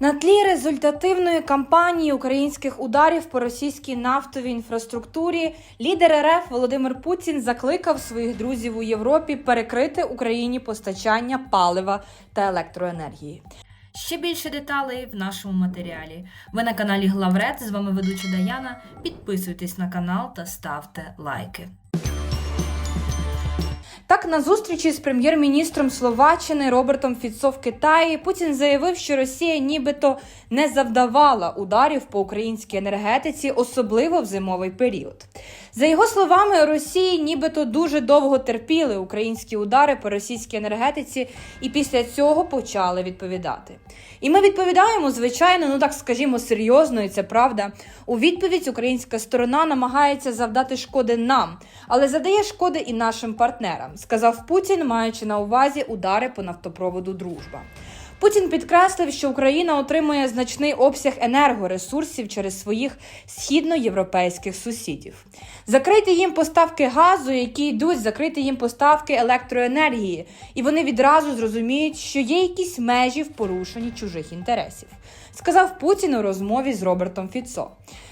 На тлі результативної кампанії українських ударів по російській нафтовій інфраструктурі лідер РФ Володимир Путін закликав своїх друзів у Європі перекрити Україні постачання палива та електроенергії. Ще більше деталей в нашому матеріалі. Ви на каналі Главред. З вами ведуча Даяна. Підписуйтесь на канал та ставте лайки. Так, на зустрічі з прем'єр-міністром Словаччини Робертом Фіцо в Китаї Путін заявив, що Росія нібито не завдавала ударів по українській енергетиці, особливо в зимовий період. За його словами, Росії нібито дуже довго терпіли українські удари по російській енергетиці і після цього почали відповідати. І ми відповідаємо, звичайно, ну так скажімо, серйозно, і це правда. У відповідь українська сторона намагається завдати шкоди нам, але задає шкоди і нашим партнерам, сказав Путін, маючи на увазі удари по нафтопроводу Дружба. Путін підкреслив, що Україна отримує значний обсяг енергоресурсів через своїх східноєвропейських сусідів. Закрити їм поставки газу, які йдуть, закрити їм поставки електроенергії, і вони відразу зрозуміють, що є якісь межі в порушенні чужих інтересів, сказав Путін у розмові з Робертом Фіцо.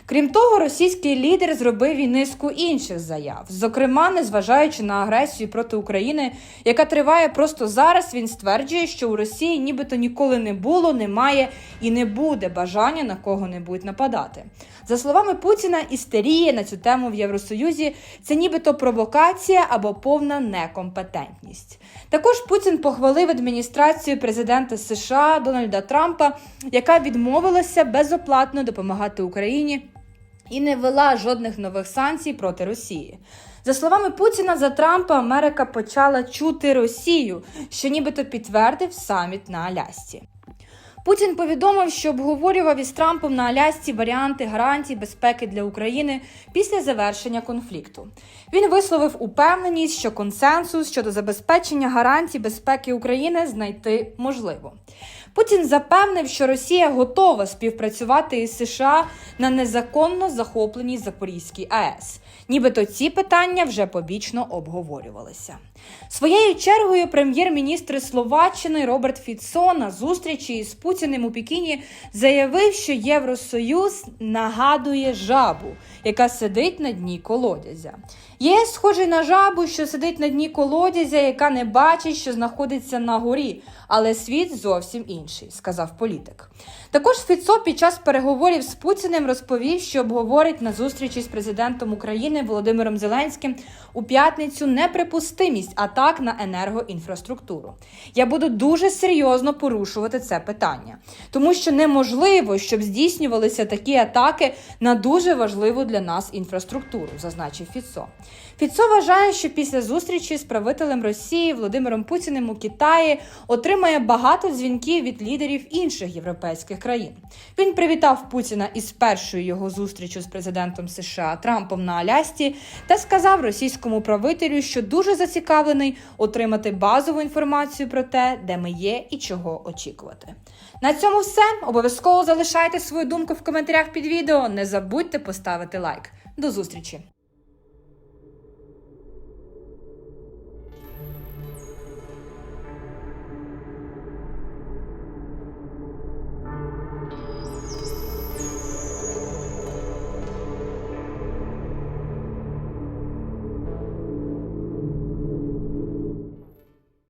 Крім того, російський лідер зробив і низку інших заяв. Зокрема, незважаючи на агресію проти України, яка триває просто зараз, він стверджує, що у Росії нібито ніколи не було, немає і не буде бажання на кого-небудь нападати. За словами Путіна, істерія на цю тему в Євросоюзі це нібито провокація або повна некомпетентність. Також Путін похвалив адміністрацію президента США Дональда Трампа, яка відмовилася безоплатно допомагати Україні і не ввела жодних нових санкцій проти Росії. За словами Путіна, за Трампа Америка почала чути Росію, що нібито підтвердив саміт на Алясці. Путін повідомив, що обговорював із Трампом на Алясці варіанти гарантій безпеки для України після завершення конфлікту. Він висловив упевненість, що консенсус щодо забезпечення гарантій безпеки України знайти можливо. Путін запевнив, що Росія готова співпрацювати із США на незаконно захопленій Запорізькій АЕС. Нібито ці питання вже побічно обговорювалися. Своєю чергою прем'єр-міністр Словаччини Роберт Фіцо на зустрічі із Путіним у Пекіні заявив, що Євросоюз нагадує жабу, яка сидить на дні колодязя. ЄС схожий на жабу, що сидить на дні колодязя, яка не бачить, що знаходиться на горі, але світ зовсім інший, сказав політик. Також Фіцо під час переговорів з Путіним розповів, що обговорить на зустрічі з президентом України Володимиром Зеленським у п'ятницю неприпустимість атак на енергоінфраструктуру. Я буду дуже серйозно порушувати це питання, тому що неможливо, щоб здійснювалися такі атаки на дуже важливу для нас інфраструктуру, зазначив Фіцо. Фіцо вважає, що після зустрічі з правителем Росії Володимиром Путіним у Китаї отримає багато дзвінків від лідерів інших європейських країн. Він привітав Путіна із першою його зустрічю з президентом США Трампом на Алясці та сказав російському правителю, що дуже зацікавлений отримати базову інформацію про те, де ми є і чого очікувати. На цьому все. Обов'язково залишайте свою думку в коментарях під відео. Не забудьте поставити лайк. До зустрічі!